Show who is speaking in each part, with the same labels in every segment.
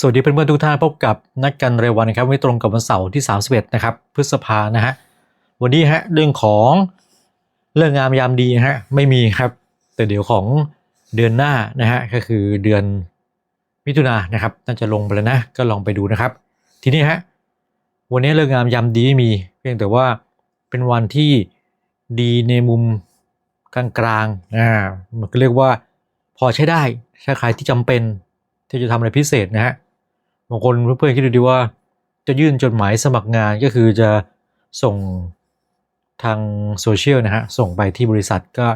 Speaker 1: สวัสดีเพื่อนๆทุกท่านพบกับนัดกันเรวันนะครับไม่ตรงกับวันเสาร์ที่ 31 นะครับ พฤษภานะฮะวันนี้ฮะเรื่องของเรื่องงามยามดีฮะไม่มีครับ แต่เดี๋ยวของเดือนหน้านะฮะก็คือเดือนมิถุนานะครับน่าจะลงไปแล้วนะก็ลองไปดูนะครับ ทีนี้ฮะวันนี้เรื่องงามยามดีไม่มีเพียงแต่ว่าเป็นวันที่ดีในมุมกลางๆอ่ามันก็เรียกว่าพอใช้ได้ถ้าใครที่จำเป็นที่จะทำอะไรพิเศษนะฮะ บางคนเพื่อนๆคิดดูดีว่า จะยื่นจดหมายสมัครงานก็คือจะส่งทางโซเชียลนะฮะส่งไปที่บริษัทก็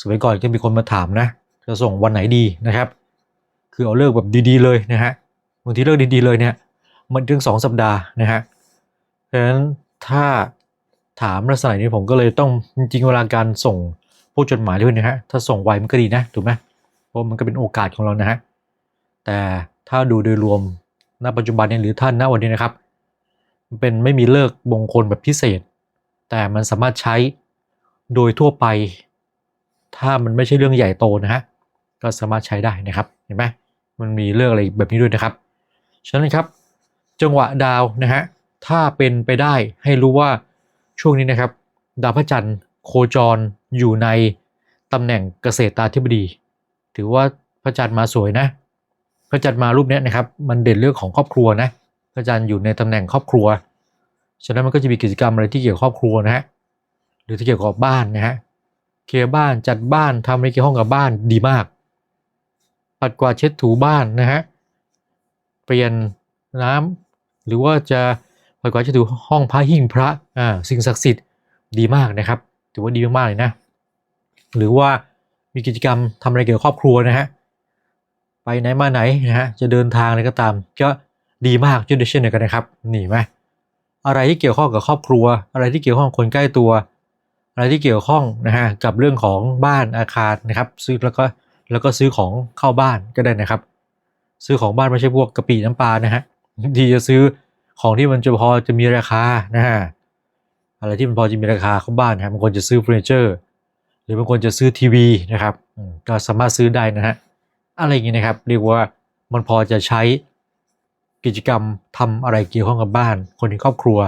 Speaker 1: สมัยก่อนก็มีคนมาถามนะ จะส่งวันไหนดีนะครับ คือเอาเลิกแบบดีๆเลยนะฮะบางทีเลิกดีๆเลยเนี่ยมันถึงสองสัปดาห์นะฮะเพราะฉะนั้นถ้าถามลักษณะนี้ผมก็เลยต้องจริงๆเวลาการส่งพวกจดหมายด้วยนะฮะถ้าส่งไวมันก็ดีนะถูกไหมเพราะมันก็เป็นโอกาสของเรานะฮะแต่ถ้าดูโดยรวม ณปัจจุบันเนี่ยหรือท่านณวันนี้นะครับเป็นไม่มีเลิกมงคลแบบพิเศษ แต่มันสามารถใช้โดยทั่วไป ถ้ามันไม่ใช่เรื่องใหญ่โตนะฮะก็สามารถใช้ได้นะครับเห็นไหมมันมีเรื่องอะไรแบบนี้ด้วยนะครับฉะนั้นครับ จังหวะดาวนะฮะถ้าเป็นไปได้ให้รู้ว่าช่วงนี้นะครับ ดาวพระจันทร์โคจรอยู่ในตำแหน่งเกษตราธิบดี ถือว่าพระจันทร์มาสวยนะ พระจันทร์มารูปนี้นะครับ มันเด่นเรื่องของครอบครัวนะพระจันทร์อยู่ในตำแหน่งครอบครัว ฉะนั้นมันก็จะมีกิจกรรมอะไรที่เกี่ยวกับครอบครัวนะฮะหรือที่เกี่ยวกับบ้านนะฮะเคลียร์บ้านจัดบ้านทำอะไรเกี่ยวข้องกับบ้านดีมาก ปัดกวาดเช็ดถูบ้านนะฮะเปลี่ยนน้ำหรือว่าจะปัดกวาดเช็ดถูห้องพระหิ้งพระอ่าสิ่งศักดิ์สิทธิ์ดีมากนะครับถือว่าดีมากๆเลยนะ หรือว่ามีกิจกรรมทำอะไรเกี่ยวกับครอบครัวนะฮะ ไปไหนมาไหนนะฮะจะเดินทางอะไรก็ตาม ก็ดีมากเช่นเช่นเดียวกันนะครับนี่ไหมอะไรที่เกี่ยวข้องกับครอบครัว อะไรที่เกี่ยวข้องคนใกล้ตัว อะไรที่เกี่ยวข้องนะฮะกับเรื่องของบ้านอาคารนะครับ ซื้อแล้วก็แล้วก็ซื้อของเข้าบ้านก็ได้นะครับ ซื้อของบ้านไม่ใช่พวกกะปิน้ำปลานะฮะที่จะซื้อของที่มันจะพอจะมีราคานะฮะอะไรที่มันพอจะมีราคาเข้าบ้านนะครับบางคนจะซื้อเฟอร์นิเจอร์ หรือบางคนจะซื้อทีวีนะครับก็สามารถซื้อได้นะฮะ อะไรอย่างนี้นะครับ เรียกว่ามันพอจะใช้กิจกรรมทำอะไรเกี่ยวข้องกับบ้าน คนในครอบครัว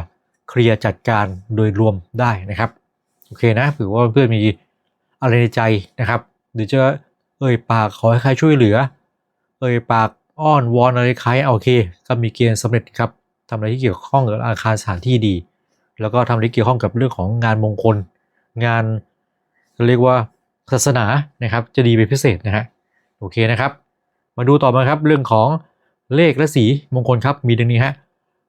Speaker 1: เคลียร์จัดการโดยรวมได้นะครับ โอเคนะถือว่าเพื่อนมีอะไรในใจนะครับหรือจะเอ่ยปากขอให้ใครช่วยเหลือ เอ่ยปากอ้อนวอนอะไรใครเอาโอเค ก็มีเกณฑ์สำเร็จครับทำอะไรที่เกี่ยวข้องกับอาคารสถานที่ดี แล้วก็ทำอะไรที่เกี่ยวข้องกับเรื่องของงานมงคล งานเรียกว่าศาสนานะครับ จะดีเป็นพิเศษนะฮะ อเคนะครับ มาดูต่อมาครับเรื่องของเลขและสีมงคลครับมีดังนี้ฮะ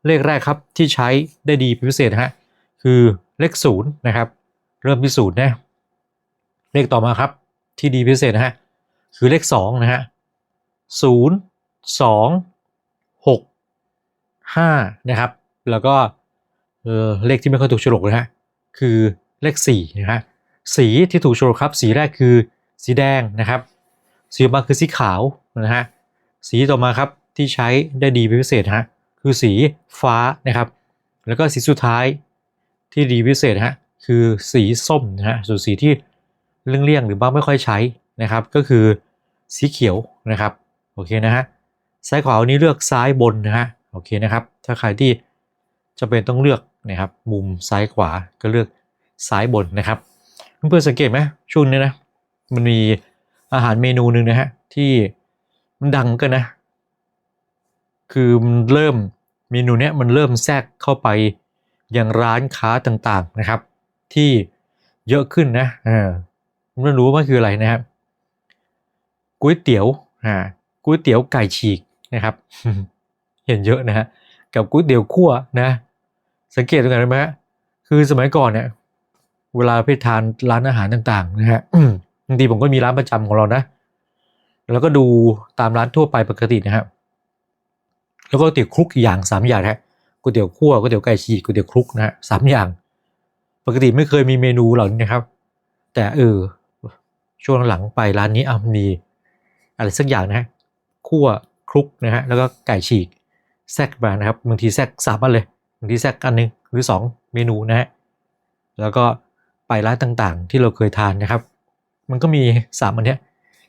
Speaker 1: เลขแรกครับที่ใช้ได้ดีพิเศษฮะคือเลขศูนย์นะครับเริ่มที่ศูนย์นะเลขต่อมาครับที่ดีพิเศษนะฮะคือเลขสองนะฮะศูนย์สองหกห้านะครับ แล้วก็เออเลขที่ไม่ค่อยถูกฉลกนะฮะคือเลขสี่นะฮะสีที่ถูกฉลกครับ สีแรกคือสีแดงนะครับ สีต่อมาคือสีขาวนะฮะสีต่อมาครับที่ใช้ได้ดีพิเศษฮะคือสีฟ้านะครับ แล้วก็สีสุดท้ายที่ดีพิเศษฮะคือสีส้มนะฮะส่วนสีที่เลี่ยงๆหรือบ้างไม่ค่อยใช้นะครับ ก็คือสีเขียวนะครับโอเคนะฮะซ้ายขวาวันนี้เลือกซ้ายบนนะฮะโอเคนะครับ ถ้าใครที่จะเป็นต้องเลือกนะครับ มุมซ้ายขวาก็เลือกซ้ายบนนะครับ เพื่อนๆสังเกตไหมช่วงนี้นะมันมี อาหารเมนูหนึ่งนะฮะ ที่มันดังกันนะ คือมันเริ่มเมนูเนี้ยมันเริ่มแทรกเข้าไปยังร้านค้าต่างๆนะครับ ที่เยอะขึ้นนะเออไม่รู้ว่าคืออะไรนะครับก๋วยเตี๋ยวอ่าก๋วยเตี๋ยวไก่ฉีกนะครับ เห็นเยอะนะฮะกับก๋วยเตี๋ยวคั่วนะ สังเกตตรงไหนไหมฮะคือสมัยก่อนเนี่ยเวลาไปทานร้านอาหารต่างๆนะฮะ บางทีผมก็มีร้านประจำของเรานะ แล้วก็ดูตามร้านทั่วไปปกตินะครับแล้วก็ก๋วยเตี๋ยวคลุกอย่างสามอย่างฮะก๋วยเตี๋ยวคั่วก๋วยเตี๋ยวไก่ฉีกก๋วยเตี๋ยวคลุกนะฮะสามอย่าง ปกติไม่เคยมีเมนูเหล่านี้นะครับ แต่เออช่วงหลังไปร้านนี้อะมีอะไรสักอย่างนะฮะคั่วคลุกนะฮะแล้วก็ไก่ฉีกแทรกมานะครับบางทีแทรกสามอันเลยบางทีแทรกอันหนึ่งหรือสองเมนูนะฮะแล้วก็ไปร้านต่างๆ ที่เราเคยทานนะครับ มันก็มีสามอันเนี้ย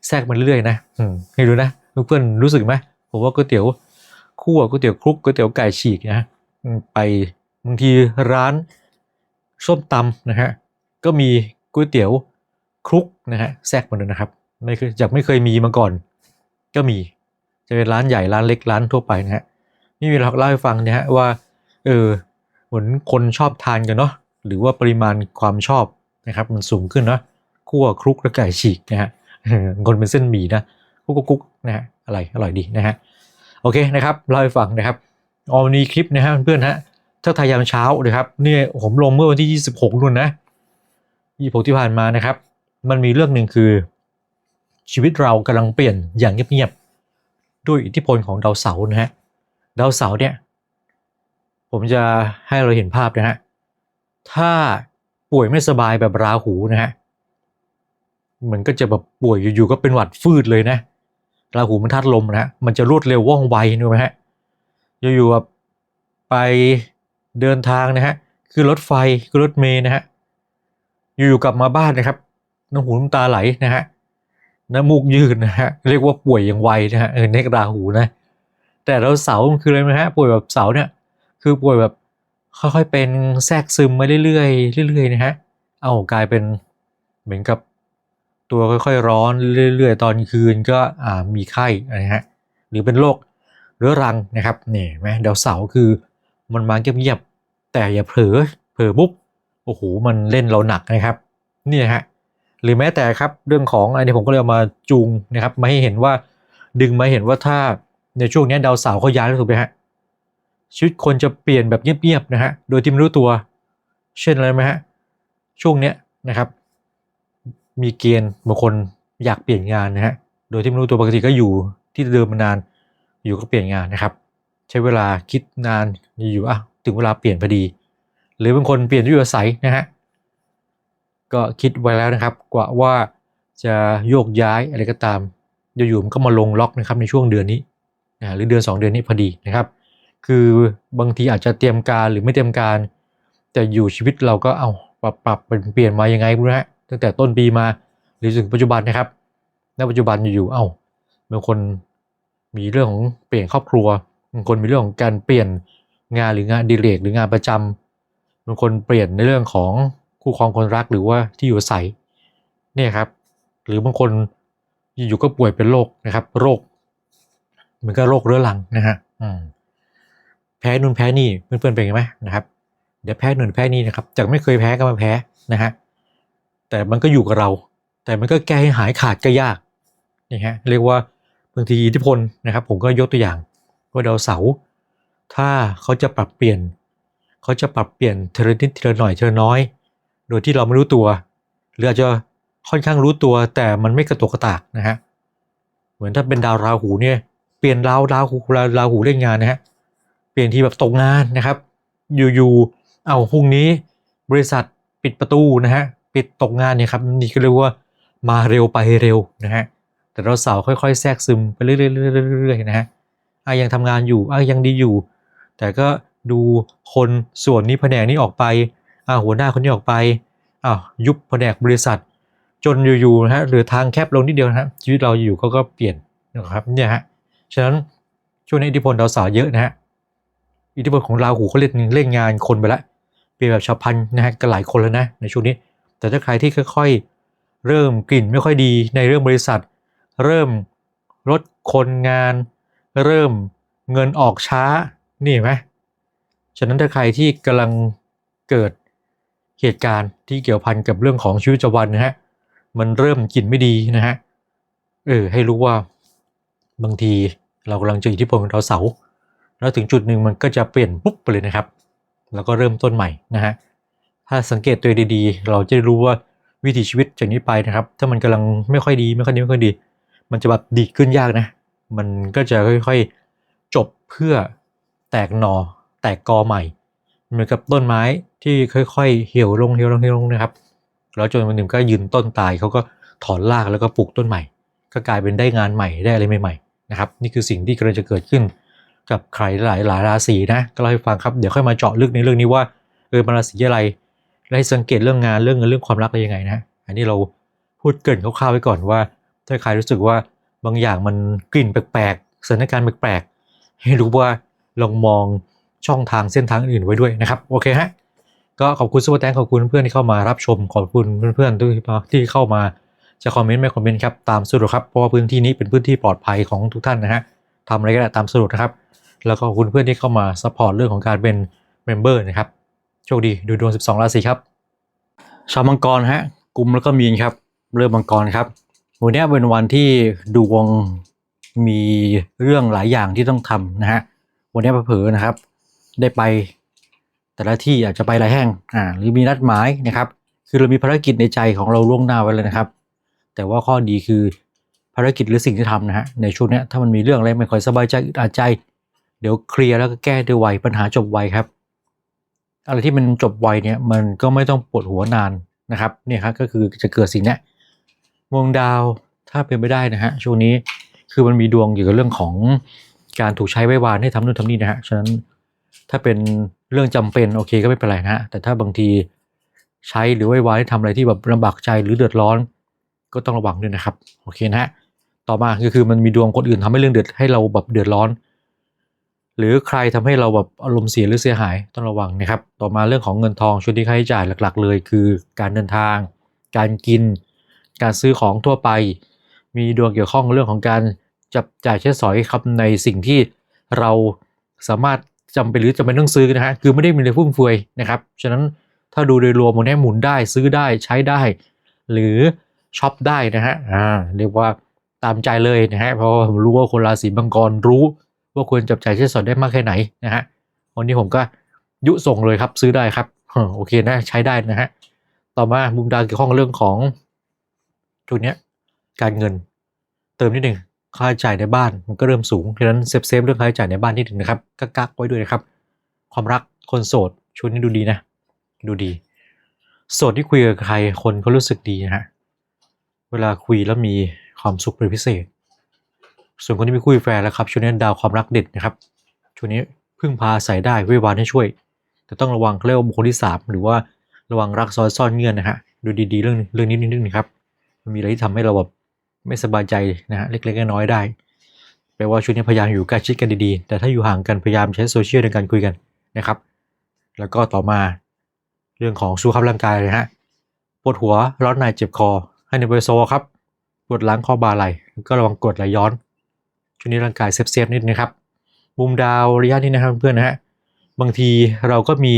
Speaker 1: แทรกมาเรื่อยๆนะอืมให้ดูนะเพื่อนรู้สึกไหมผมว่าก๋วยเตี๋ยวคั่วก๋วยเตี๋ยวคลุกก๋วยเตี๋ยวไก่ฉีกนะไปบางทีร้านส้มตำนะฮะก็มีก๋วยเตี๋ยวคลุกนะฮะแทรกมาด้วยนะครับไม่เคยจากไม่เคยมีมาก่อน ก็มีจะเป็นร้านใหญ่ร้านเล็กร้านทั่วไปนะฮะนี่มีเราเล่าให้ฟังนะฮะว่าเออเหมือนคนชอบทานกันเนาะหรือว่าปริมาณความชอบนะครับมันสูงขึ้นเนาะ คั่วคลุกและไก่ฉีกนะฮะคนเป็นเส้นหมี่นะกุ๊กกุ๊กนะฮะอะไรอร่อยดีนะฮะโอเคนะครับเล่าให้ฟังนะครับออมนีคลิปนะฮะเพื่อนฮะเท่าไทยยามเช้านะครับเนี่ยผมลงเมื่อวันที่ 26นู่นนะ26ที่ผ่านมานะครับ มันมีเรื่องหนึ่งคือชีวิตเรากำลังเปลี่ยนอย่างเงียบๆด้วยอิทธิพลของดาวเสาร์นะฮะดาวเสาร์เนี่ย ผมจะให้เราเห็นภาพนะฮะถ้าป่วยไม่สบายแบบราหูนะฮะ มันก็จะแบบป่วยอยู่ๆก็เป็นหวัดฟืดเลยนะราหูมันทัดลมนะฮะมันจะรวดเร็วว่องไวนึกไหมฮะอยู่ๆแบบไปเดินทางนะฮะคือรถไฟคือรถเมล์นะฮะอยู่ๆกลับมาบ้านนะครับน้ำหูน้ำตาไหลนะฮะน้ำมูกยืดนะฮะเรียกว่าป่วยอย่างไวนะฮะเออเนกราหูนะแต่เราเสามันคืออะไรไหมฮะป่วยแบบเสาเนี่ยคือป่วยแบบค่อยๆเป็นแทรกซึมมาเรื่อยๆเรื่อยๆนะฮะเอากลายเป็นเหมือนกับ ตัวค่อยๆร้อนเรื่อยๆ ตอนคืนก็อ่ามีไข้นะฮะหรือเป็นโรคเรื้อรังนะครับเนี่ยเห็นไหมดาวเสาร์คือมันมาเงียบๆแต่อย่าเผลอเผลอปุ๊บโอ้โหมันเล่นเราหนักนะครับนี่ฮะหรือแม้แต่ครับเรื่องของอันนี้ผมก็เลยเอามาจูงนะครับมาให้เห็นว่าดึงมาเห็นว่าถ้าในช่วงนี้ดาวเสาร์เขาย้ายแล้วถูกไหมฮะชีวิตคนจะเปลี่ยนแบบเงียบๆนะฮะโดยที่ไม่รู้ตัว เช่นอะไรไหมฮะช่วงเนี้ยนะครับ มีเกณฑ์บางคนอยากเปลี่ยนงานนะฮะ โดยที่ไม่รู้ตัวปกติก็อยู่ที่เดิมมานาน อยู่ก็เปลี่ยนงานนะครับ ใช้เวลาคิดนานอยู่อะถึงเวลาเปลี่ยนพอดี หรือบางคนเปลี่ยนที่อยู่อาศัยนะฮะ ก็คิดไว้แล้วนะครับกว่าว่าจะโยกย้ายอะไรก็ตามอยู่ๆมันก็มาลงล็อกนะครับในช่วงเดือนนี้นะหรือเดือน 2 เดือนนี้พอดีนะครับ คือบางทีอาจจะเตรียมการหรือไม่เตรียมการ แต่อยู่ชีวิตเราก็เอาปรับปรับเปลี่ยนมายังไงรู้ฮะ ตั้งแต่ต้นปีมาหรือถึงปัจจุบันนะครับณปัจจุบันอยู่ๆเอ้าบางคนมีเรื่องของเปลี่ยนครอบครัวบางคนมีเรื่องของการเปลี่ยนงานหรืองานดีเลกหรืองานประจำบางคนเปลี่ยนในเรื่องของคู่ครองคนรักหรือว่าที่อยู่อาศัยเนี่ยครับ หรือบางคนอยู่ๆก็ป่วยเป็นโรคนะครับ โรคเหมือนกับโรคเรื้อรังนะฮะอืมแพ้นู่นแพ้นี่เพื่อนๆเป็นไงไหมนะครับ เดี๋ยวแพ้หนึ่งแพ้นี่นะครับจากไม่เคยแพ้ก็มาแพ้นะฮะ แต่มันก็อยู่กับเรา แต่มันก็แก้ให้หายขาดก็ยากนี่ฮะเรียกว่าบางทีอิทธิพลนะครับ ผมก็ยกตัวอย่างว่าดาวเสาร์ถ้าเขาจะปรับเปลี่ยน เขาจะปรับเปลี่ยนทีลนิดทีลหน่อยทีลน้อย โดยที่เราไม่รู้ตัว หรืออาจจะค่อนข้างรู้ตัวแต่มันไม่กระตุกกระตากนะฮะเหมือนถ้าเป็นดาวราหูเนี่ยเปลี่ยนดาวราหูราหูเล่นงานนะฮะเปลี่ยนทีแบบตกงานนะครับ อยู่ๆเอาพรุ่งนี้บริษัทปิดประตูนะฮะ ปิดตกงานเนี่ยครับนี่ก็เรียกว่ามาเร็วไปเร็วนะฮะแต่เราสาร์ค่อยๆ แทรกซึมไปเรื่อยๆนะฮะอะยังทำงานอยู่อะยังดีอยู่ แต่ก็ดูคนส่วนนี้แผนกนี้ออกไปอะหัวหน้าคนนี้ออกไปอ้าวยุบแผนกบริษัท จนอยู่ๆนะฮะหลือทางแคบลงนิดเดียวนะฮะชีวิตเราอยู่เขาก็เปลี่ยนนะครับเนี่ยฮะฉะนั้นช่วงนี้อิทธิพลดาวเสาร์เยอะนะฮะอิทธิพลของราหูเขาเล่นเล่นงานคนไปล้วเปลี่ยนแบบฉับพลันนะฮะก็หลายคนแล้วนะในช่วงนี้ แต่ถ้าใครที่ค่อยๆ เริ่มกลิ่นไม่ค่อยดีในเรื่องบริษัท เริ่มลดคนงาน เริ่มเงินออกช้านี่ไหมฉะนั้นถ้าใครที่กำลังเกิดเหตุการณ์ที่เกี่ยวพันกับเรื่องของชีวิตประจำวันนะฮะมันเริ่มกลิ่นไม่ดีนะฮะเออให้รู้ว่าบางทีเรากำลังเจออิทธิพลของดาวเสาร์แล้วถึงจุดหนึ่งมันก็จะเปลี่ยนปุ๊บไปเลยนะครับ แล้วก็เริ่มต้นใหม่นะฮะ ถ้าสังเกตตัวดีๆ เราจะรู้ว่าวิถีชีวิตจากนี้ไปนะครับ ถ้ามันกำลังไม่ค่อยดีไม่ค่อยดีไม่ค่อยดี มันจะแบบดีขึ้นยากนะ มันก็จะค่อยๆจบเพื่อแตกหนอแตกกอใหม่ เหมือนกับต้นไม้ที่ค่อยๆเหี่ยวลงเหี่ยวลงเหี่ยวลงนะครับ แล้วจนวันหนึ่งก็ยืนต้นตายเขาก็ถอนรากแล้วก็ปลูกต้นใหม่ ก็กลายเป็นได้งานใหม่ได้อะไรใหม่ๆนะครับ นี่คือสิ่งที่กำลังจะเกิดขึ้นกับใครหลายหลายราศีนะก็เล่าให้ฟังครับเดี๋ยวค่อยมาเจาะลึกในเรื่องนี้ว่าเออมันราศีอะไร และให้สังเกตเรื่องงานเรื่องเงินเรื่องความรักอะไรยังไงนะ อันนี้เราพูดเกินคร่าวๆไว้ก่อนว่า ถ้าใครรู้สึกว่าบางอย่างมันกลิ่นแปลกๆสถานการณ์แปลกให้รู้ว่าลองมองช่องทางเส้นทางอื่นไว้ด้วยนะครับโอเคฮะก็ขอบคุณซุปเปอร์แตงขอบคุณเพื่อนที่เข้ามารับชมขอบคุณเพื่อนๆที่ที่เข้ามาจะคอมเมนต์ไม่คอมเมนต์ครับตามสะดวกครับเพราะว่าพื้นที่นี้เป็นพื้นที่ปลอดภัยของทุกท่านนะฮะทำอะไรก็ได้ตามสะดวกนะครับ แล้วก็ขอบคุณเพื่อนที่เข้ามาซัพพอร์ตเรื่องของการเป็นเมมเบอร์นะครับ โชคดีดูดวง 12 ราศีครับ ชาวมังกรฮะกลุ่มแล้วก็มีนครับ เริ่มมังกรครับวันนี้เป็นวันที่ดวงมีเรื่องหลายอย่างที่ต้องทำนะฮะวันนี้เผลอนะครับ ได้ไปแต่ละที่อาจจะไปหลายแห่งอ่าหรือมีนัดหมายนะครับ คือเรามีภารกิจในใจของเราล่วงหน้าไว้เลยนะครับ แต่ว่าข้อดีคือภารกิจหรือสิ่งที่ทำนะฮะในช่วงนี้ถ้ามันมีเรื่องอะไรไม่ค่อยสบายใจอึดอัดใจ เดี๋ยวเคลียร์แล้วก็แก้ด้วยไวปัญหาจบไวครับ อะไรที่มันจบไวเนี่ยมันก็ไม่ต้องปวดหัวนานนะครับเนี่ยครับก็คือจะเกิดสิ่งนี้ดวงดาวถ้าเป็นไม่ได้นะฮะช่วงนี้คือมันมีดวงเกี่ยวกับเรื่องของการถูกใช้ไว้วานให้ทำนู่นทำนี่นะฮะฉะนั้นถ้าเป็นเรื่องจำเป็นโอเคก็ไม่เป็นไรนะฮะแต่ถ้าบางทีใช้หรือไว้วานให้ทำอะไรที่แบบลำบากใจหรือเดือดร้อน ก็ต้องระวังด้วยนะครับโอเคนะฮะต่อมาก็คือมันมีดวงคนอื่นทำให้เรื่องเดือดให้เราแบบเดือดร้อน หรือใครทำให้เราแบบอารมณ์เสียหรือเสียหายต้องระวังนะครับ ต่อมาเรื่องของเงินทองช่วงที่ค่าใช้จ่ายหลัก ๆ เลย คือการเดินทาง การกิน การซื้อของทั่วไป มีดวงเกี่ยวข้องเรื่องของการจับจ่ายใช้สอยครับในสิ่งที่เราสามารถจำเป็นหรือจำเป็นต้องซื้อนะฮะคือไม่ได้มีอะไรฟุ่มเฟือยนะครับฉะนั้นถ้าดูโดยรวมมันนี้หมุนได้ซื้อได้ใช้ได้ หรือช็อปได้นะฮะอ่าเรียกว่าตามใจเลยนะฮะเพราะผมรู้ว่าคนราศีมังกรรู้ ว่าควรจับจ่ายใช้สอยได้มากแค่ไหนนะฮะวันนี้ผมก็ยุส่งเลยครับซื้อได้ครับโอเคนะใช้ได้นะฮะต่อมามุมดาวเกี่ยวข้องเรื่องของจุดเนี้ยการเงินเติมนิดหนึ่งค่าใช้จ่ายในบ้านมันก็เริ่มสูงฉะนั้นเซฟเซฟเรื่องค่าใช้จ่ายในบ้านนิดหนึ่งนะครับกักกักไว้ด้วยนะครับ ความรักคนโสดช่วงนี้ดูดีนะ ดูดี โสดที่คุยกับใครคนก็รู้สึกดีนะฮะเวลาคุยแล้วมีความสุขเป็นพิเศษ ส่วนคนที่มีคู่แฟนแล้วครับช่วงนี้ดาวความรักเด็ดนะครับช่วงนี้พึ่งพาอาศัยได้เววานให้ช่วย แต่ต้องระวังเขาเรียกว่าบุคคลที่สามหรือว่าระวังรักซ้อนซ่อนเงื่อนนะฮะดูดีๆ เรื่องเรื่องนี้นิดนึงนะครับมันมีอะไรที่ทำให้เราแบบไม่สบายใจนะฮะเล็กๆน้อยๆได้แปลว่าช่วงนี้พยายามอยู่ใกล้ชิดกันดีๆ แต่ถ้าอยู่ห่างกันพยายามใช้โซเชียลในการคุยกันนะครับ แล้วก็ต่อมาเรื่องของสุขภาพร่างกายเลยฮะปวดหัวร้อนในเจ็บคอให้ในเบอร์โซครับปวดหล้างข้อบ่าไหล่ก็ระวังกดไหลย้อน ช่วงนี้ร่างกายเซฟๆนิดนะครับ มุมดาวระยะนี้นะครับเพื่อนนะฮะบางทีเราก็มี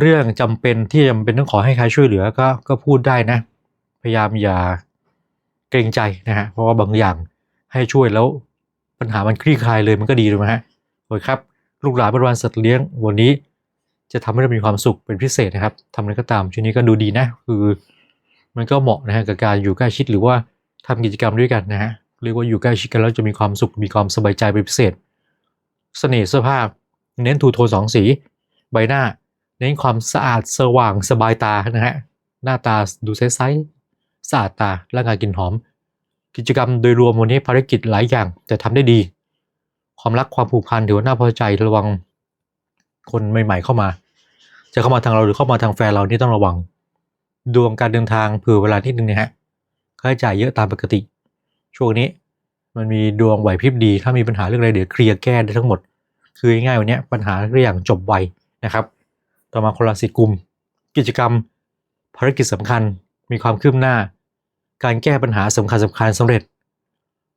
Speaker 1: เรื่องจำเป็นที่จำเป็นต้องขอให้ใครช่วยเหลือก็ก็พูดได้นะ พยายามอย่าเกรงใจนะฮะเพราะว่าบางอย่างให้ช่วยแล้วปัญหามันคลี่คลายเลยมันก็ดีถูกไหมฮะโอเคครับลูกหลานบริวารสัตว์เลี้ยงวันนี้ จะทำให้เรามีความสุขเป็นพิเศษนะครับทำอะไรก็ตามช่วงนี้ก็ดูดีนะ คือ มันก็เหมาะนะฮะกับการอยู่ใกล้ชิดหรือว่าทำกิจกรรมด้วยกันนะฮะ เรียกว่าอยู่ใกล้ชิดกันแล้วจะมีความสุขมีความสบายใจเป็นพิเศษ เสน่ห์เสื้อผ้าเน้นทูโทนสองสี ใบหน้า เน้นความสะอาดสว่างสบายตานะฮะหน้าตาดูใสๆสะอาดตาร่างกายกลินหอม กิจกรรมโดยรวมวันนี้ภารกิจหลายอย่างแต่ทำได้ดี ความรักความผูกพันถือว่าน่าพอใจระวังคนใหม่ ๆ เข้ามา จะเข้ามาทางเราหรือเข้ามาทางแฟนเรานี่ต้องระวัง ดวงการเดินทางเผื่อเวลาที่นึงนะฮะค่าใช้จ่ายเยอะตามปกติ ช่วงนี้มันมีดวงไหวพริบดี ถ้ามีปัญหาเรื่องอะไรเดี๋ยวเคลียร์แก้ได้ทั้งหมด คือง่ายวันนี้ปัญหาเรื่องอย่างจบไวนะครับ ต่อมาคนราศีกุม กิจกรรม ภารกิจสำคัญ มีความคืบหน้า การแก้ปัญหาสำคัญสำคัญสำเร็จ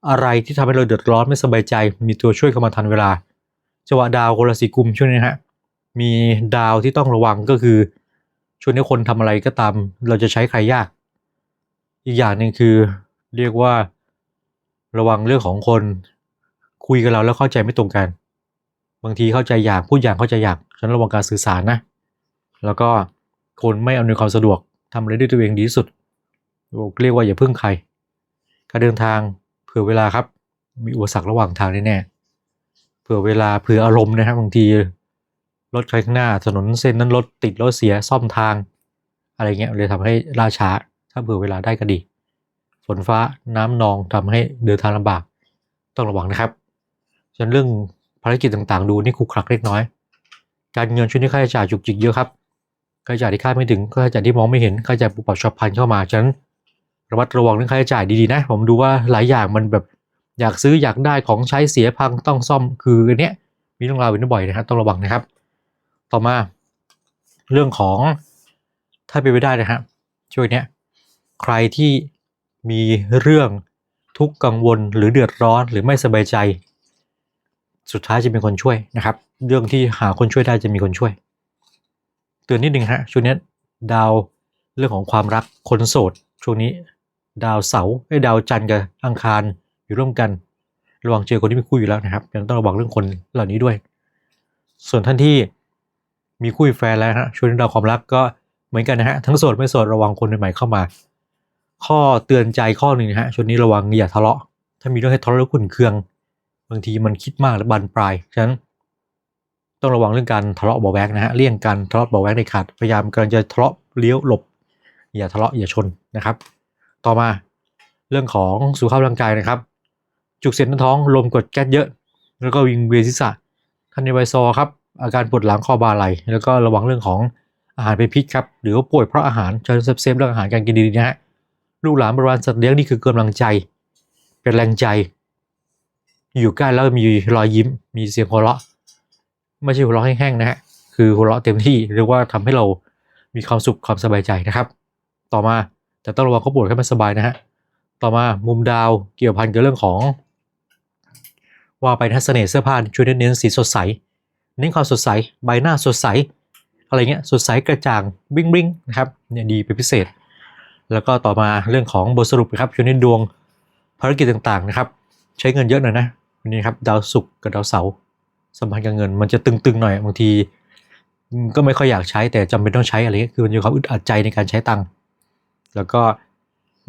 Speaker 1: อะไรที่ทำให้เราเดือดร้อนไม่สบายใจ มีตัวช่วยเข้ามาทันเวลาจังหวะดาวคนราศีกุมช่วงนี้ฮะมีดาวที่ต้องระวังก็คือช่วงนี้คนทำอะไรก็ตาม เราจะใช้ใครยาก อีกอย่างหนึ่งคือเรียกว่า ระวังเรื่องของคนคุยกับเราแล้วเข้าใจไม่ตรงกัน บางทีเข้าใจอย่างพูดอย่างเข้าใจอย่างฉันระวังการสื่อสารนะ แล้วก็คนไม่อำนวยความสะดวกทำอะไรด้วยตัวเองดีที่สุดเรียกว่าอย่าพึ่งใคร การเดินทางเผื่อเวลาครับ มีอุปสรรคระหว่างทางแน่ๆเผื่อเวลาเผื่ออารมณ์นะครับบางทีรถใครข้างหน้าถนนเส้นนั้นรถติดรถเสียซ่อมทาง อะไรเงี้ยเลยทำให้ล่าช้า ถ้าเผื่อเวลาได้ก็ดี ฝนฟ้าน้ำนองทำให้เดินทางลำบากต้องระวังนะครับส่วนเรื่องภารกิจต่างๆ ดูนี่คุกคลักเล็กน้อย การเงินช่วงนี้ค่าใช้จ่ายจุกจิกเยอะครับค่าใช้จ่ายที่คาดไม่ถึงค่าใช้จ่ายที่มองไม่เห็นค่าใช้จ่ายปุบปับฉับพลันเข้ามาฉะนั้นระมัดระวังเรื่องค่าใช้จ่ายดีๆนะ ผมดูว่าหลายอย่างมันแบบอยากซื้ออยากได้ของใช้เสียพังต้องซ่อมคืออันเนี้ยมีเรื่องราวเป็นบ่อยนะครับต้องระวังนะครับ ต่อมาเรื่องของถ้าเป็นไปได้นะฮะช่วยเนี้ยใครที่ มีเรื่องทุกข์กังวลหรือเดือดร้อนหรือไม่สบายใจ สุดท้ายจะมีคนช่วยนะครับ เรื่องที่หาคนช่วยได้จะมีคนช่วย เตือนนิดนึงฮะช่วงนี้ดาวเรื่องของความรักคนโสดช่วงนี้ ดาวเสาร์ไอ้ดาวจันทร์กับอังคารอยู่ร่วมกัน ระวังเจอคนที่มีคู่อยู่แล้วนะครับยังต้องระวังเรื่องคนเหล่านี้ด้วย ส่วนท่านที่มีคู่แฟนแล้วฮะช่วงนี้ดาวความรักก็เหมือนกันนะฮะทั้งโสดไม่โสดระวังคนใหม่ๆเข้ามา ข้อเตือนใจข้อหนึ่งนะฮะช่วงนี้ระวังอย่าทะเลาะ ถ้ามีเรื่องให้ทะเลาะแล้วขุ่นเคือง บางทีมันคิดมากและบานปลายฉะนั้นต้องระวังเรื่องการทะเลาะเบาแวกนะฮะเลี่ยงการทะเลาะเบาแวกในขาดพยายามกำลังจะทะเลาะเลี้ยวหลบ อย่าทะเลาะอย่าชนนะครับ ต่อมาเรื่องของสุขภาพร่างกายนะครับ จุกเสียดในท้องลมกดแก๊สเยอะ แล้วก็วิงเวียนศีรษะท่านในไวซอครับอาการปวดหลังคอบ่าไหล่แล้วก็ระวังเรื่องของอาหารเป็นพิษครับหรือว่าป่วยเพราะอาหารจะเซฟเซฟเรื่องอาหารการกินดีนะฮะ ลูกหลานบริวารสัตว์เลี้ยงนี่คือกำลังใจ เป็นแรงใจ อยู่ใกล้แล้วมีรอยยิ้ม มีเสียงหัวเราะ ไม่ใช่หัวเราะแห้งๆนะฮะ คือหัวเราะเต็มที่เรียกว่าทำให้เรามีความสุขความสบายใจนะครับ ต่อมาแต่ต้องระวังเขาปวดแค่ไม่สบายนะฮะ ต่อมามุมดาวเกี่ยวพันกับเรื่องของ ว่าไปทัศเสน่ห์เสื้อผ้าช่วยเน้นสีสดใส เน้นความสดใส ใบหน้าสดใส อะไรเงี้ยสดใสกระจ่างบิ้งบิ้งนะครับเนี่ยดีเป็นพิเศษ แล้วก็ต่อมาเรื่องของบทสรุปครับช่วงนี้ดวงภารกิจต่างๆนะครับ ใช้เงินเยอะหน่อยนะวันนี้ครับดาวศุกร์กับดาวเสาร์สัมพันธ์กับเงิน มันจะตึงๆหน่อยบางที ก็ไม่ค่อยอยากใช้แต่จำเป็นต้องใช้อะไรคือมันมีความอึดอัดใจในการใช้ตังค์แล้วก็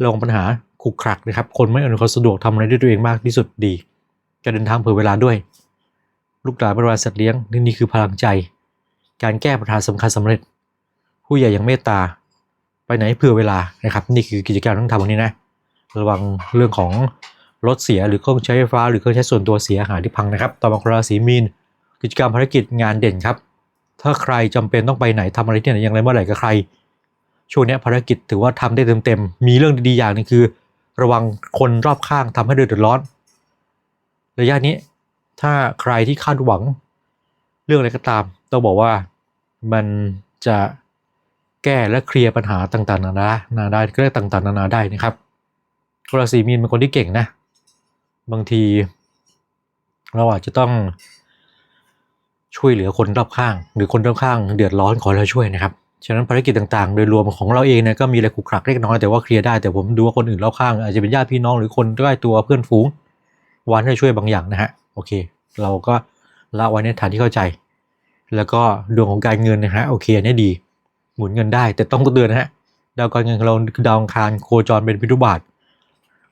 Speaker 1: ลงปัญหาขุกขลักนะครับ คนไม่อนวยความสะดวกทำอะไรด้วยตัวเองมากที่สุดดีการเดินทางเผื่อเวลาด้วย ลูกหลานบริวารสัตว์เลี้ยงนี่นี่คือพลังใจ การแก้ปัญหาสำคัญสำเร็จ ผู้ใหญ่อย่างเมตตา ไปไหนเผื่อเวลานะครับ นี่คือกิจกรรมต้องทำวันนี้นะระวังเรื่องของรถเสียหรือเครื่องใช้ไฟฟ้าหรือเครื่องใช้ส่วนตัวเสียหายที่พังนะครับต่อมาคนราศีมีน กิจกรรมภารกิจงานเด่นครับ ถ้าใครจำเป็นต้องไปไหนทำอะไรที่ไหนอย่างไรเมื่อไหร่กับใคร ช่วงนี้ภารกิจถือว่าทำได้เต็มๆมีเรื่องดีๆอย่างนึงคือ ระวังคนรอบข้างทำให้เดือดร้อนระยะนี้ถ้าใครที่คาดหวังเรื่องอะไรก็ตามต้องบอกว่ามันจะ แก้และเคลียร์ปัญหาต่างๆนานานาได้ก็ได้ต่างๆ นานาได้นะครับคนราศีมีนเป็นคนที่เก่งนะ บางที เราอาจจะต้องช่วยเหลือคนรอบข้าง หรือคนรอบข้าง เดือดร้อนขอเราช่วยนะครับฉะนั้นภารกิจต่างๆ โดยรวมของเราเองเนี่ยก็มีอะไรขรุกขลักเล็กน้อยแต่ว่าเคลียร์ได้แต่ผมดูว่าคนอื่นรอบข้างอาจจะเป็นญาติพี่น้องหรือคนใกล้ตัวเพื่อนฝูงวานให้ช่วยบางอย่างนะฮะโอเค เราก็ละไว้ในฐานที่เข้าใจ แล้วก็ดวงของการเงินนะฮะโอเคอันนี้ดี มุนเงินได้ แต่ต้องเตือนนะฮะดาวการเงินของเราดาวังคารโคจรเป็นพิทุบาท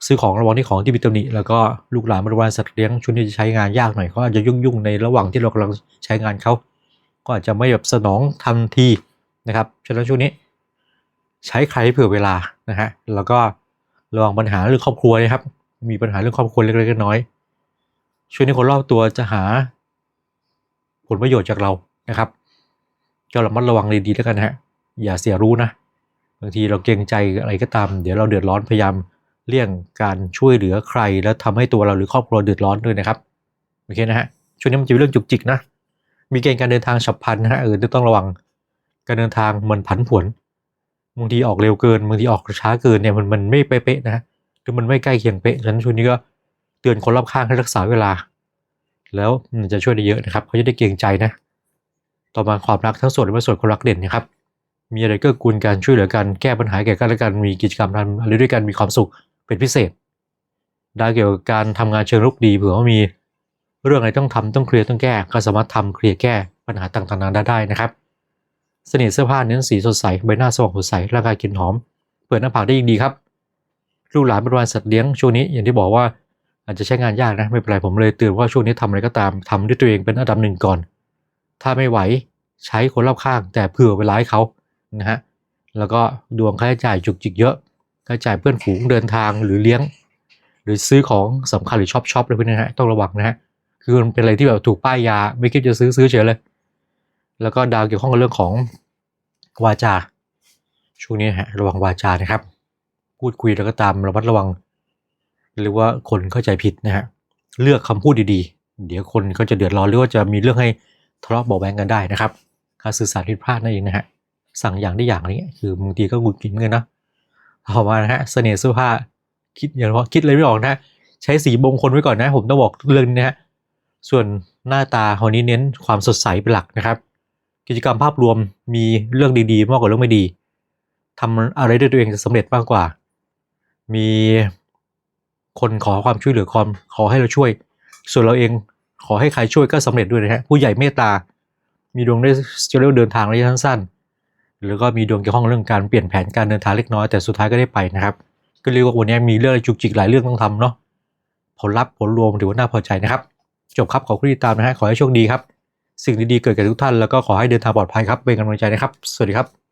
Speaker 1: ซื้อของระวังที่ของที่มีตำหนิแล้วก็ลูกหลานบริวารสัตว์เลี้ยงช่วงนี้จะใช้งานยากหน่อยเขาอาจจะยุ่งๆในระหว่างที่เรากำลังใช้งานเขาก็อาจจะไม่แบบสนองทันทีนะครับฉะนั้นช่วงนี้ ใช้ใครให้เผื่อเวลานะฮะแล้วก็ระวังปัญหาเรื่องครอบครัวนะครับ มีปัญหาเรื่องครอบครัวเล็กๆน้อยๆช่วงนี้คนรอบตัวจะหา ผลประโยชน์จากเรานะครับก็ระมัดระวังดีๆแล้วกันฮะ อย่าเสียรู้นะ บางทีเราเกรงใจอะไรก็ตาม เดี๋ยวเราเดือดร้อนพยายามเลี่ยงการช่วยเหลือใคร แล้วทำให้ตัวเราหรือครอบครัวเดือดร้อนด้วยนะครับโอเคนะฮะช่วงนี้มันจะเป็นเรื่องจุกจิกนะมีเกณฑ์การเดินทางฉับพลันนะฮะเออต้องระวังการเดินทางมันผันผวนบางทีออกเร็วเกินบางทีออกช้าเกินเนี่ยมันมันไม่เป๊ะๆนะฮะหรือมันไม่ใกล้เคียงเป๊ะฉะนั้นช่วงนี้ก็เตือนคนรอบข้างให้รักษาเวลา แล้วมันจะช่วยได้เยอะนะครับเขาจะได้เกรงใจนะ ต่อมาความรักทั้งโสดและไม่โสดคนรักเด่นนะครับ มีอะไรเก็กูลกันช่วยเหลือกันแก้ปัญหาแก่กันและกันมีกิจกรรมทำอะไรด้วยกันมีความสุขเป็นพิเศษด้เกี่ยวกับการทำงานเชิงรุกดีเผื่อว่ามีเรื่องอะไรต้องทำต้องเคลียร์ต้องแก้ ก็สามารถทำเคลียร์แก้ปัญหาต่างๆนานาได้นะครับเสน่ห์เสื้อผ้าเน้นสีสดใสใบหน้าสว่างสดใสร่างกายกลิ่นหอม เปิดหน้าผากได้ยิ่งดีครับลูกหลานบริวารสัตว์เลี้ยงช่วงนี้อย่างที่บอกว่าอาจจะใช้งานยากนะไม่เป็นไรผมเลยเตือนว่าช่วงนี้ทำอะไรก็ตามทำด้วยตัวเองเป็นอันดับหนึ่งก่อน ถ้าไม่ไหวใช้คนรอบข้าง แต่เผื่อเวลาให้เขา นะฮะแล้วก็ดวงค่าใช้จ่ายจุกจิกเยอะค่าใช้จ่ายเพื่อนฝูงเดินทางหรือเลี้ยง หรือซื้อของสำคัญหรือช็อปช็อปอะไรพวกนี้นะฮะต้องระวังนะฮะคือมันเป็นอะไรที่แบบถูกป้ายยา ไม่คิดจะซื้อซื้อเฉยเลย แล้วก็ดาวเกี่ยวข้องกับเรื่องของวาจาช่วงนี้ฮะระวังวาจานะครับ พูดคุยแล้วก็ตามระมัดระวัง หรือว่าคนเข้าใจผิดนะฮะเลือกคำพูดดีๆ เดี๋ยวคนก็จะเดือดร้อนหรือว่าจะมีเรื่องให้ทะเลาะเบาะแวงกันได้นะครับ การสื่อสารผิดพลาดนั่นเองนะฮะ สั่งอย่างได้อย่างนี้คือบางทีก็หงุดหงิดเหมือนนะต่อมานะฮะเสน่ห์เสื้อผ้าคิดอย่างว่าคิดอะไรไม่ออกนะใช้สีมงคลไว้ก่อนนะ ผมต้องบอกเรื่องนี้นะฮะส่วนหน้าตาวันนี้เน้นความสดใสเป็นหลักนะครับ กิจกรรมภาพรวมมีเรื่องดีๆ มากกว่าเรื่องไม่ดีทำอะไรด้วยตัวเองจะสำเร็จมากกว่า มีคนขอความช่วยเหลือความขอให้เราช่วย ส่วนเราเองขอให้ใครช่วยก็สำเร็จด้วยนะฮะผู้ใหญ่เมตตา มีดวงได้จะเรียกว่าเดินทางระยะสั้นๆ หรือก็มีดวงเกี่ยวข้องเรื่องการเปลี่ยนแผนการเดินทางเล็กน้อยแต่สุดท้ายก็ได้ไปนะครับ ก็เรียกว่าวันนี้มีเรื่องจุกจิกหลายเรื่องต้องทำเนาะผลลัพธ์ผลรวมถือว่าน่าพอใจนะครับ จบครับขอบคุณที่ติดตามนะฮะขอให้โชคดีครับ สิ่งดีๆเกิดกับทุกท่านแล้วก็ขอให้เดินทางปลอดภัยครับเป็นกำลังใจนะครับ สวัสดีครับ